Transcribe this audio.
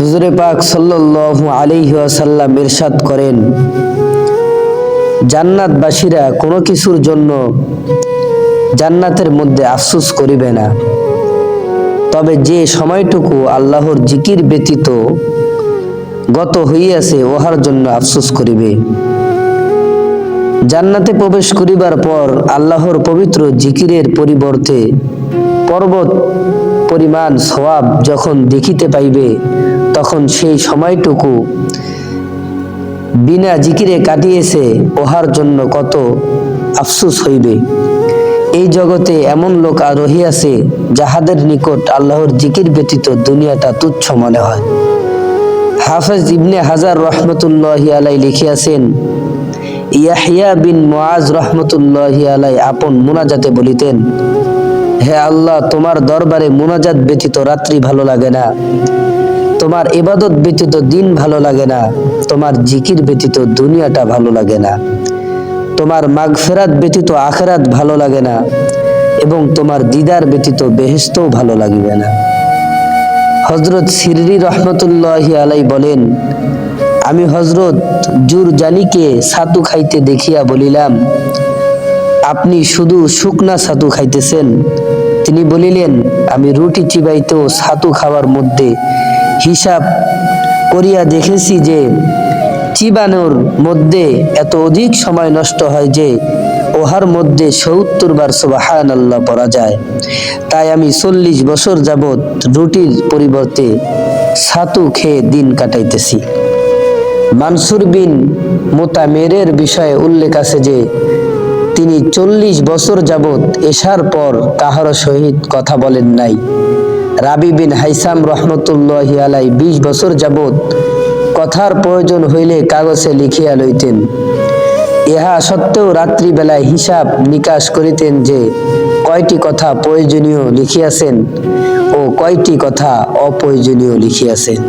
হুজুরে পাক সাল্লাল্লাহু আলাইহি ওয়াসাল্লাম ইরশাদ করেন, জান্নাতবাসীরা কোনো কিছুর জন্য জান্নাতের মধ্যে আফসোস করিবে না। তবে যে সময়টুকু আল্লাহর জিকির ব্যতীত গত হইয়াছে, উহার জন্য আফসোস করিবে। জান্নাতে প্রবেশ করিবার পর আল্লাহর পবিত্র জিকিরের পরিবর্তে পর্বত পরিমাণ সওয়াব যখন দেখিতে পাইবে, তখন সেই সময়টুকু বিনা জিকিরে কাটিয়েছে ওহার জন্য কত আফসুস হইবে। এই জগতে এমন লোক আর রহিয়াছে, যাহাদের নিকট আল্লাহর জিকির ব্যতীত দুনিয়াটা তুচ্ছ মনে হয়। হাফেজ ইবনে হাজার রহমতুল্লাহ আলাই লিখিয়াছেন, ইয়াহিয়া বিন মুআজ রহমতুল্লাহ আলাই আপন মুনাজাতে বলিতেন হে আল্লাহ, তোমার দরবারে মুনাজাত ব্যতীত রাত্রি ভালো লাগে না। তোমার ইবাদত ব্যতীত দিন ভালো লাগে না। তোমার জিকির ব্যতীত দুনিয়াটা ভালো লাগে না। তোমার মাগফেরাত ব্যতীত আখেরাত ভালো লাগে না। এবং তোমার দিদার ব্যতীত বেহেস্তও ভালো লাগবে না। হজরত সিররি রহমতুল্লাহ আলাই বলেন, আমি হজরত জুর জানিকে ছাতু খাইতে দেখিয়া বলিলাম আপনি শুধু শুকনা ছাতু খাইতেছেন? তিনি বলিলেন, আমি রুটি চিবাইতেও ছাতু খাওয়ার মধ্যে হিসাব করিয়া দেখেছি যে চিবানোর মধ্যে এত অধিক সময় নষ্ট হয় যে ওহার মধ্যে সত্তর বার সুবাহান আল্লাহ পড়া যায়। তাই আমি চল্লিশ বছর যাবৎ রুটির পরিবর্তে ছাতু খেয়ে দিন কাটাইতেছি। মানসুর বিন মোতামেরের বিষয়ে উল্লেখ আছে যে তিনি চল্লিশ বছর যাবৎ এশার পর কাহার সহিত কথা বলেন নাই। রাবি বিন হাইসাম রহমতুল্লাহ আলাই বিশ বছর যাবৎ কথার প্রয়োজন হইলে কাগজে লিখিয়া লইতেন। ইহা সত্ত্বেও রাত্রিবেলায় হিসাব নিকাশ করিতেন যে কয়টি কথা প্রয়োজনীয় লিখিয়াছেন ও কয়টি কথা অপ্রয়োজনীয় লিখিয়াছেন।